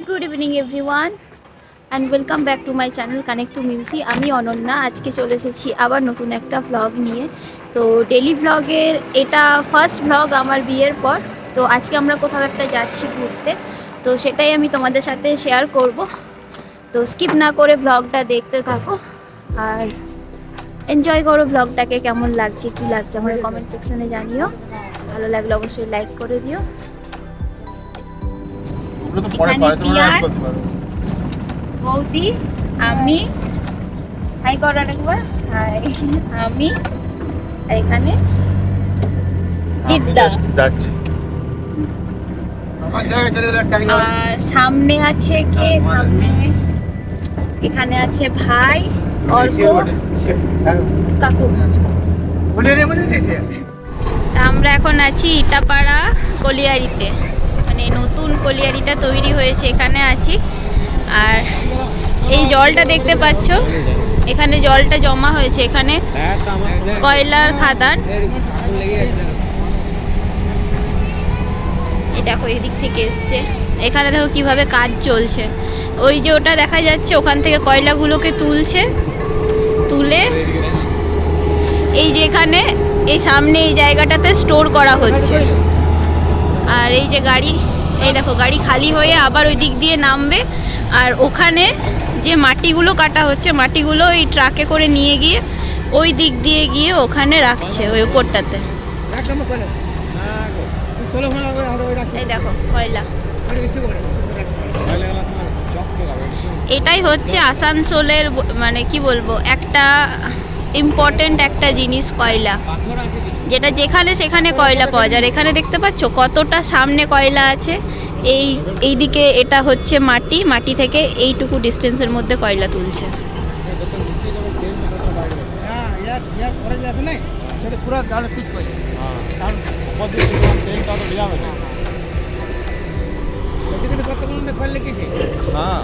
Good evening everyone and welcome back to my channel connect to music আমি অনন্যা, আজকে চলে এসেছি আবার নতুন একটা ভ্লগ নিয়ে। তো ডেলি ভ্লগের এটা ফার্স্ট ভ্লগ আমার বিয়ের পর। তো আজকে আমরা কোথাও একটা যাচ্ছি ঘুরতে। তো সেটাই আমি তোমাদের সাথে শেয়ার করব। তো স্কিপ না করে ভ্লগটা দেখতে থাকো। আর এনজয় করো ভ্লগটাকে কেমন লাগছে, কি লাগছে আমাদের কমেন্ট সেকশনে জানিও। ভালো লাগলে অবশ্যই লাইক করে দিও। তো পরে করতে পারো। বৌদি আমি হাই কর আরেকবার হাই আমি এখানে জিদ্দা। যাচ্ছি। সামনে আছে কে? সামনে এখানে আছে ভাই অর্ক হ্যাঁ। কাকু। আমরা এখন আছি ইটাপাড়া কলিয়ারিতে মানে নতুন কলিয়ারিটা তৈরি হয়েছে, এখানে আছি। আর এই জলটা দেখতে পাচ্ছ, এখানে জলটা জমা হয়েছে, এখানে কয়লার খাদান। এই দেখো, এদিক থেকে এসছে। এখানে দেখো কীভাবে কাজ চলছে। ওই যে ওটা দেখা যাচ্ছে, ওখান থেকে কয়লাগুলোকে তুলছে, তুলে এই যে এখানে, এই সামনে এই জায়গাটাতে স্টোর করা হচ্ছে। আর এই যে গাড়ি, এই দেখো, গাড়ি খালি হয়ে আবার ওই দিক দিয়ে নামবে। আর ওখানে যে মাটিগুলো কাটা হচ্ছে, মাটিগুলো এই ট্রাকে করে নিয়ে গিয়ে ওই দিক দিয়ে গিয়ে ওখানে রাখছে, ওই উপরটাতে। এই দেখো, কয়লা। এটাই হচ্ছে আসানসোলের মানে কি বলব, একটা ইম্পর্টেন্ট একটা জিনিস কয়লা। যেটা যেখানে সেখানে কয়লা পাওয়া যায়। এখানে দেখতে পাচ্ছ কতটা সামনে কয়লা আছে। এই এইদিকে এটা হচ্ছে মাটি মাটি থেকে এইটুকু ডিস্টেন্সের মধ্যে কয়লা তুলছে। হ্যাঁ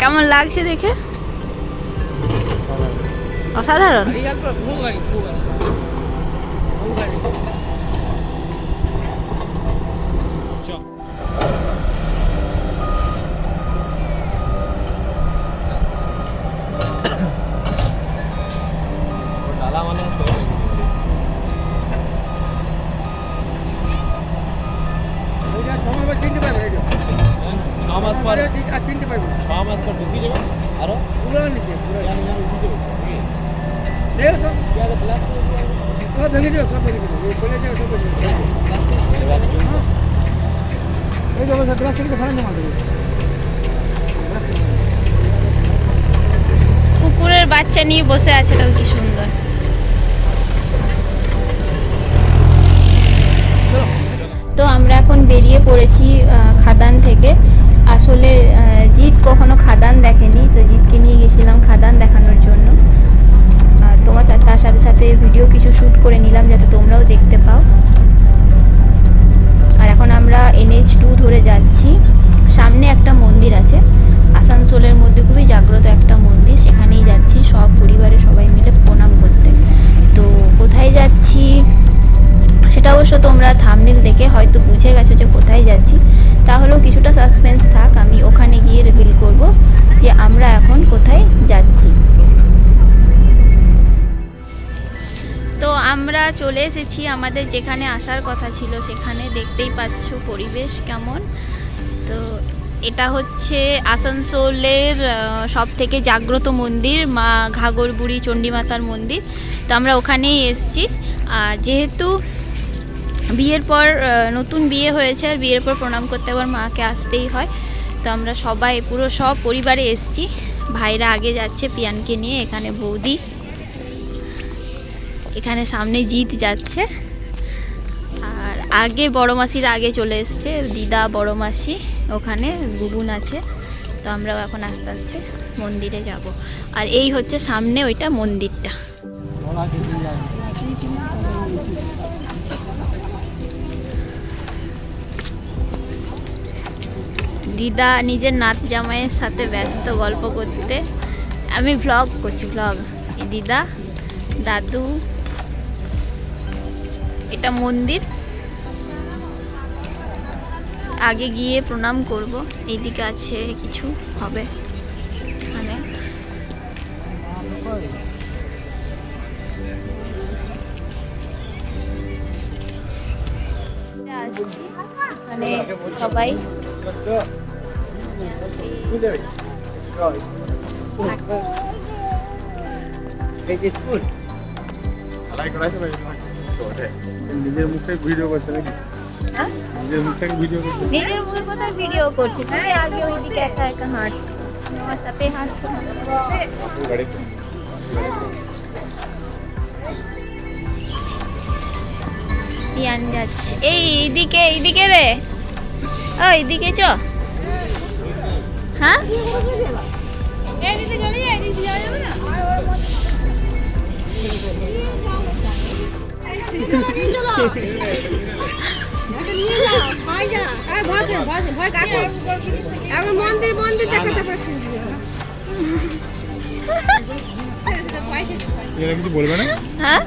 কেমন লাগছে দেখে? અસાધારણ কুকুরের বাচ্চা নিয়ে বসে আছে তবে কি সুন্দর। তো আমরা এখন বেরিয়ে পড়েছি খাদান থেকে। আসলে জিৎ কখনো খাদান তোমরাও দেখতে পাও। আর এখন আমরা এনএইচ টু ধরে যাচ্ছি। সামনে একটা মন্দির আছে। আসানসোলের মধ্যে খুবই জাগ্রত একটা মন্দির। সেখানেই যাচ্ছি সব পরিবারের সবাই মিলে প্রণাম করতে। তো কোথায় যাচ্ছি? সেটা অবশ্য তোমরা থামনিল দেখে হয়তো বুঝে গেছো যে কোথায় যাচ্ছি। তাহলেও কিছুটা সাসপেন্স থাক। আমি ওখানে গিয়ে রিভিল করব যে আমরা এখন কোথায় যাচ্ছি। তো আমরা চলে এসেছি আমাদের যেখানে আসার কথা ছিল সেখানে। দেখতেই পাচ্ছ পরিবেশ কেমন। তো এটা হচ্ছে আসানসোলের সব থেকে জাগ্রত মন্দির, মা ঘাগরবুড়ি চণ্ডীমাতার মন্দির। তো আমরা ওখানেই এসেছি। আর যেহেতু বিয়ের পর নতুন বিয়ে হয়েছে, আর বিয়ের পর প্রণাম করতে আবার মাকে আসতেই হয়। তো আমরা সবাই, পুরো সব পরিবারে এসেছি। ভাইরা আগে যাচ্ছে পিয়ানকে নিয়ে, এখানে বৌদি এখানে সামনে জিত যাচ্ছে। আর আগে বড় মাসির আগে চলে এসছে, দিদা বড় মাসি ওখানে, গুগুন আছে। তো আমরাও এখন আস্তে আস্তে মন্দিরে যাব। আর এই হচ্ছে সামনে ওইটা মন্দিরটা। দিদা নিজের নাত জামাইয়ের সাথে ব্যস্ত গল্প করতে। আমি ভ্লগ করছি ভ্লগ দিদা, দাদু এটা মন্দির। আগে গিয়ে প্রণাম করব। এইদিকে আছে কিছু হবে। এখানে। আসছি। মানে সবাই। যাচ্ছি। নিজের মুখে ভিডিও করছে নাকি? হ্যাঁ? নিজের মুখ ভিডিও করছে। নিজের মুখে কোথায় ভিডিও করছি? তুমি আগে ওইদিকে একা একা হাঁট আমার সাথে হাঁটছো পিয়ান যাচ্ছে। এই এইদিকে এইদিকে রে। ও এইদিকে চ। হ্যাঁ? এখন মন্দির মন্দির দেখাতে পারছি এরা কিছু বলবে না? হ্যাঁ?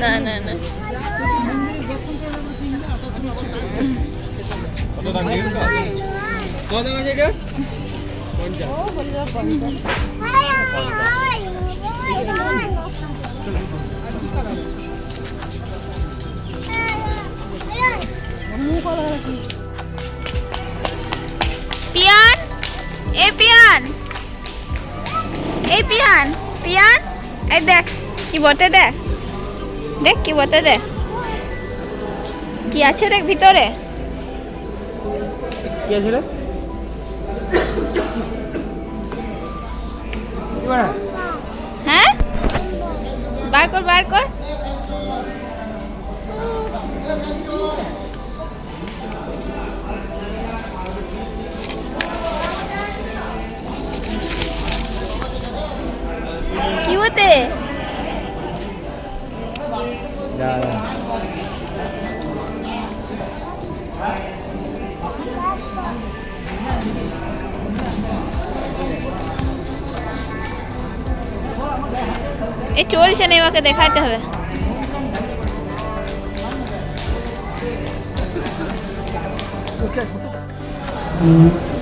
না না না। কত দাম জিজ্ঞেস কত দাম আছে এটা? পিয়ান? এ পিয়ান। এই পিয়ান পিয়ান। এই দেখ কি বটে দেখ। দেখ কি বটে দেখ। কি আছে দেখ ভিতরে? কি আছে রে? হ্যাঁ? বার কর বার কর। কি হতে যা যা এ চলছে না এবাকে দেখাতে হবে ভোলা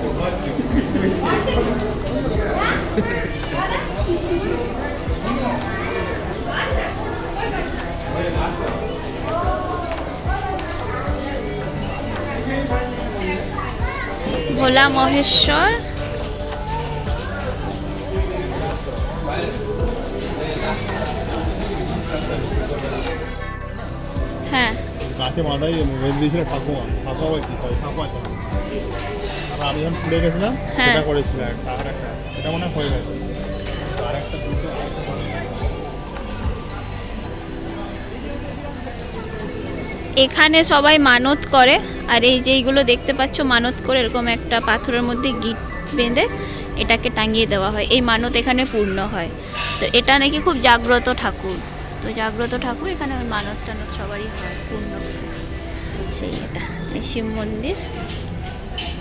মহেশ্বর। হ্যাঁ। গাছে মাথায় মোবাইল দিয়েছিল ঠাকুমা। ঠাকুমা বলছি সরি ঠাকুমা আর আমি যখন পুড়ে গেছিলাম হ্যাঁ। সেটা করেছিল একটা আর একটা সেটা মনে হয়ে গেছে। আর একটা দুটো আর একটা বাকি। এখানে সবাই মানত করে। আর এই যে এইগুলো দেখতে পাচ্ছ, মানত করে এরকম একটা পাথরের মধ্যে গিট বেঁধে এটাকে টাঙিয়ে দেওয়া হয়। এই মানত এখানে পূর্ণ হয়। তো এটা নাকি খুব জাগ্রত ঠাকুর। তো জাগ্রত ঠাকুর এখানে মানত টানত সবারই হয়, পূর্ণ সেই এটা, এই শিব মন্দির।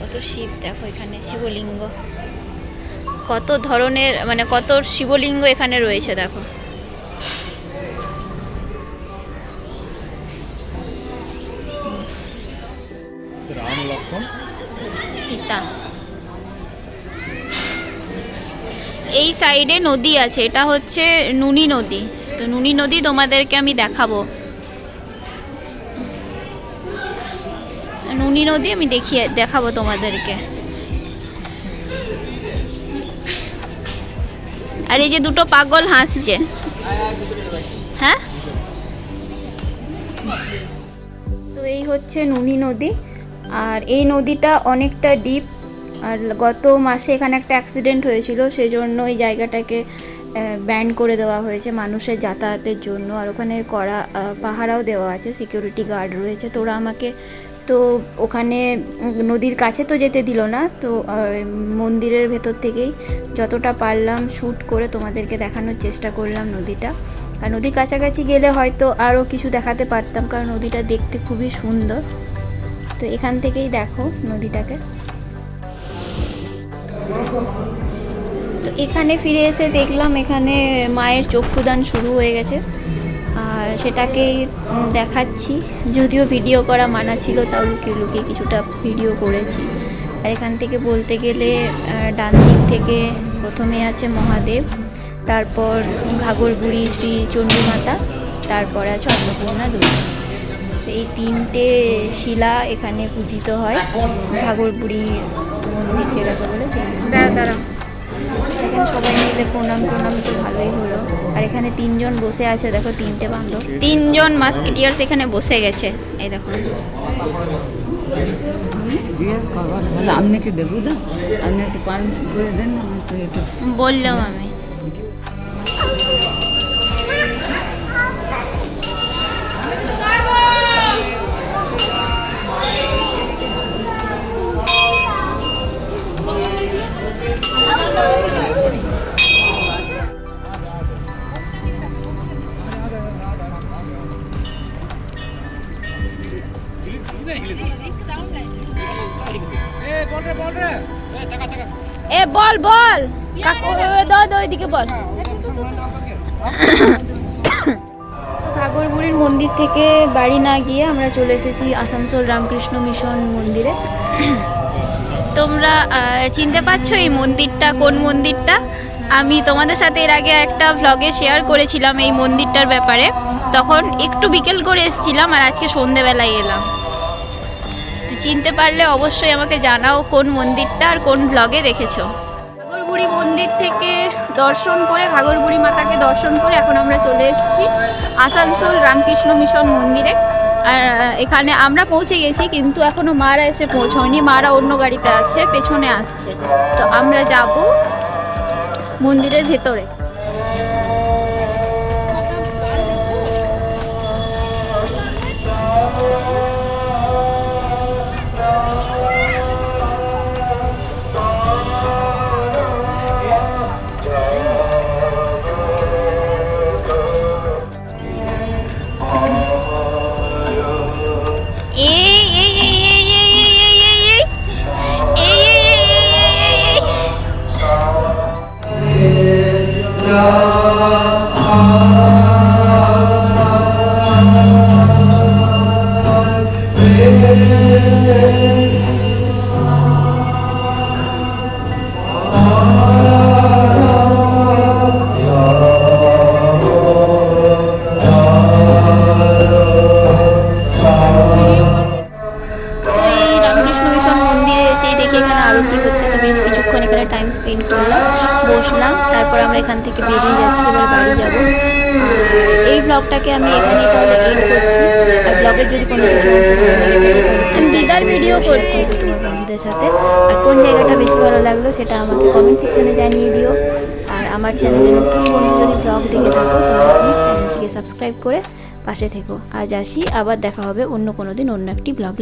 কত শিব, দেখো এখানে শিবলিঙ্গ। কত ধরনের মানে কত শিবলিঙ্গ এখানে রয়েছে, দেখো। লক্ষণ সীতা। এই সাইডে নদী আছে এটা হচ্ছে নুনি নদী। তো নুনি নদী তোমাদেরকে আমি দেখাবো। নুনি নদী আমি দেখিয়ে দেখাবো তোমাদেরকে। আর এই যে দুটো পাগল হাসছে। হ্যাঁ? তো এই হচ্ছে নুনি নদী। আর এই নদীটা অনেকটা ডিপ আর গত মাসে এখানে একটা অ্যাক্সিডেন্ট হয়েছিল সেই জন্য এই জায়গাটাকে ব্যান্ড করে দেওয়া হয়েছে মানুষের যাতায়াতের জন্য। আর ওখানে করা পাহারাও দেওয়া আছে সিকিউরিটি গার্ড রয়েছে। তো ওরা আমাকে, তো ওখানে নদীর কাছে তো যেতে দিল না, তো মন্দিরের ভেতর থেকেই যতটা পারলাম শ্যুট করে তোমাদেরকে দেখানোর চেষ্টা করলাম নদীটা। আর নদীর কাছাকাছি গেলে হয়তো আরও কিছু দেখাতে পারতাম, কারণ নদীটা দেখতে খুবই সুন্দর। তো এখান থেকেই দেখো নদীটাকে। তো এখানে ফিরে এসে দেখলাম এখানে মায়ের চক্ষুদান শুরু হয়ে গেছে। আর সেটাকেই দেখাচ্ছি। যদিও ভিডিও করা মানা ছিল, তাও লুকিয়ে লুকিয়ে কিছুটা ভিডিও করেছি। আর এখান থেকে বলতে গেলে ডান দিক থেকে প্রথমে আছে মহাদেব, তারপর ঘাগরবুড়ি শ্রী চণ্ডীমাতা, তারপর আছে অন্নপূর্ণা দুর্গা। তো এই তিনটে শিলা এখানে পূজিত হয়। ঘাগরবুড়ি মন্দির যেটাকে বলে সেই এখানে সবাই মিলে প্রণাম প্রণাম তো ভালোই হলো। আর এখানে তিনজন বসে আছে দেখো তিনটে বান্ধব। তিনজন মাস্কেটিয়ার্স এখানে বসে গেছে এই দেখো। আপনি কি দেবো দা আপনি একটু পানি করে দেন না আমি তো একটু বললাম আমি। বল। ঘাগরবুড়ির মন্দির থেকে বাড়ি না গিয়ে আমরা চলে এসেছি আসানসোল রামকৃষ্ণ মিশন মন্দিরে। তোমরা চিনতে পারছ এই মন্দিরটা কোন মন্দিরটা? আমি তোমাদের সাথে এর আগে একটা ভ্লগে শেয়ার করেছিলাম এই মন্দিরটার ব্যাপারে। তখন একটু বিকেল করে এসেছিলাম আর আজকে সন্ধেবেলায় এলাম। তো চিনতে পারলে অবশ্যই আমাকে জানাও কোন মন্দিরটা আর কোন ভ্লগে দেখেছ। ঘাগরবুড়ি মন্দির থেকে দর্শন করে, ঘাগরবুড়ি মাতাকে দর্শন করে এখন আমরা চলে এসেছি আসানসোল রামকৃষ্ণ মিশন মন্দিরে। আর এখানে আমরা পৌঁছে গেছি কিন্তু এখনও মারা এসে পৌঁছয়নি, মারা অন্য গাড়িতে আছে, পেছনে আসছে। তো আমরা যাব মন্দিরের ভেতরে। বসলাম তারপর আমরা এখান থেকে বেরিয়ে যাচ্ছি এবার বাড়ি যাব। এই ব্লগটাকে আমি এখানেই তাহলে এন্ড করছি। আর ব্লগের যদি কোনো কিছু অংশ ভালো লেগে থাকে তাহলে দিদার share করছি। তোমার বন্ধুদের সাথে। আর কোন জায়গাটা বেশি ভালো লাগল সেটা আমাকে কমেন্ট সেকশনে জানিয়ে দিও। আর আমার চ্যানেলে নতুন বন্ধু যদি ব্লগ দেখে থাকো তাহলে প্লিজ চ্যানেলটিকে সাবস্ক্রাইব করে পাশে থেকো। আজ আসি আবার দেখা হবে অন্য কোনো দিন অন্য একটি ব্লগ